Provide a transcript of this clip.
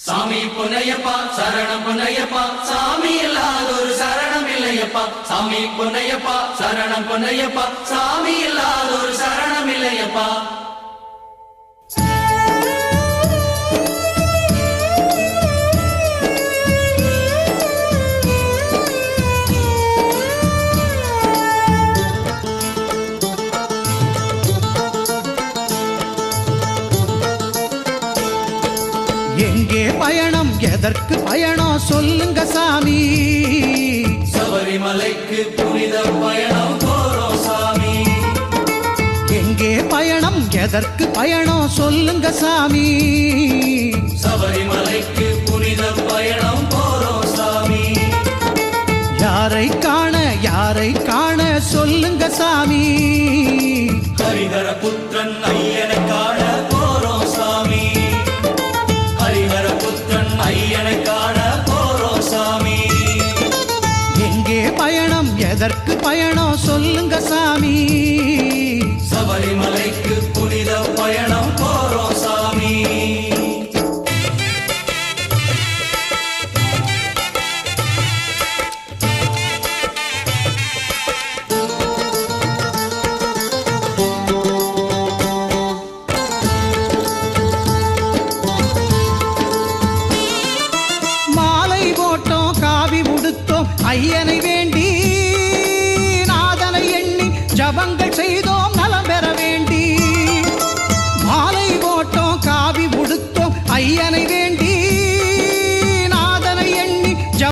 சாமி புனையப்பா சரணம் புனையப்பா சாமி இல்லாத ஒரு சரணம் இல்லையப்பா. சாமி புனையப்பா சரணம் புனையப்பா சாமி இல்லாத ஒரு சரணம் இல்லையப்பா. பயணம் எதற்கு பயணம் சொல்லுங்க சாமி. சபரிமலைக்கு புனித பயணம் போறோம் சாமி. எங்கே பயணம் எதற்கு பயணம் சொல்லுங்க சாமி. சபரிமலைக்கு புனித பயணம் போறோம் சாமி. யாரை காண யாரை காண சொல்லுங்க சாமி. ஹரிஹர புத்திரன் ஐயனை காண போறோம் சாமி. எங்கே பயணம் எதற்கு பயணம் சொல்லுங்க சாமி. ஐயனை வேண்டி நாதனை எண்ணி ஜபங்கள் செய்தோம் நலம் பெற வேண்டி.